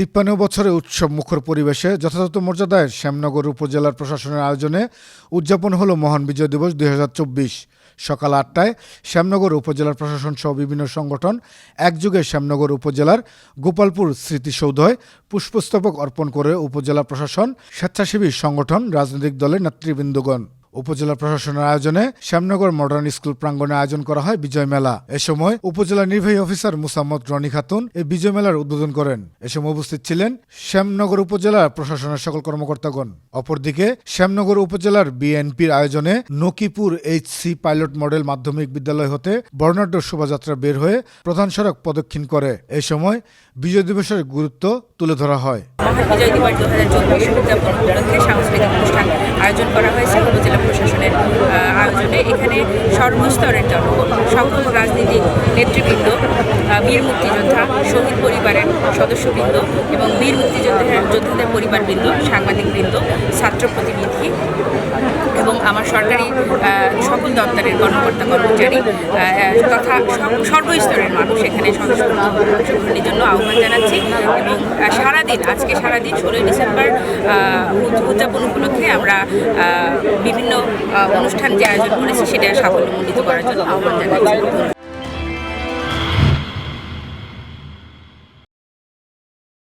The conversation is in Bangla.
তিপ্পান্ন বছরে উৎসব মুখর পরিবেশে যথাযথ মর্যাদায় শ্যামনগর উপজেলার প্রশাসনের আয়োজনে উদযাপন হলো মহান বিজয় দিবস দু হাজার চব্বিশ। সকাল আটটায় শ্যামনগর উপজেলার প্রশাসন সহ বিভিন্ন সংগঠন একযোগে শ্যামনগর উপজেলার গোপালপুর স্মৃতিসৌধয় পুষ্পস্তবক অর্পণ করে উপজেলা প্রশাসন স্বেচ্ছাসেবী সংগঠন রাজনৈতিক দলের নেতৃবৃন্দগণ। উপজেলা প্রশাসনের আয়োজনে শ্যামনগর মডার্ন স্কুল প্রাঙ্গণে আয়োজন করা হয় বিজয় মেলা। এ সময় উপজেলা নির্বাহী অফিসার মুসাম্মদ রনি খাতুন এই বিজয় মেলার উদ্বোধন করেন। এ সময় উপস্থিত ছিলেন শ্যামনগর উপজেলা প্রশাসনের সকল কর্মকর্তাগণ। অপরদিকে শ্যামনগর উপজেলার বিএনপির আয়োজনে Nakipur H C pilot model মাধ্যমিক বিদ্যালয় হতে বর্ণাঢ্য শোভাযাত্রা বের হয়ে প্রধান সড়ক প্রদক্ষিণ করে। এ সময় বিজয় দিবসের গুরুত্ব তুলে ধরা হয় মহান বিজয় দিবস দু হাজার চব্বিশ উদযাপন উপলক্ষে সাংস্কৃতিক অনুষ্ঠান আয়োজন করা হয়েছে উপজেলা প্রশাসনের আহ, আয়োজনে এখানে সর্বস্তরের জনগণ, সকল রাজনীতিক নেতৃবৃন্দ বীর মুক্তিযোদ্ধা, শহীদ পরিবারের সদস্যবৃন্দ এবং বীর মুক্তিযোদ্ধা যোদ্ধাদের পরিবারবৃন্দ, সাংবাদিকবৃন্দ, ছাত্র প্রতিনিধি সরকারি সকল দপ্তরের কর্মকর্তা কর্মচারী তথা সর্বস্তরের মানুষ এখানে অংশগ্রহণের জন্য আহ্বান জানাচ্ছি এবং সারাদিন, আজকে সারাদিন ষোলোই ডিসেম্বর উদযাপন উপলক্ষে আমরা বিভিন্ন অনুষ্ঠান যে আয়োজন করেছি সেটা সাফল্যমণ্ডিত করার জন্য আহ্বান জানাচ্ছি।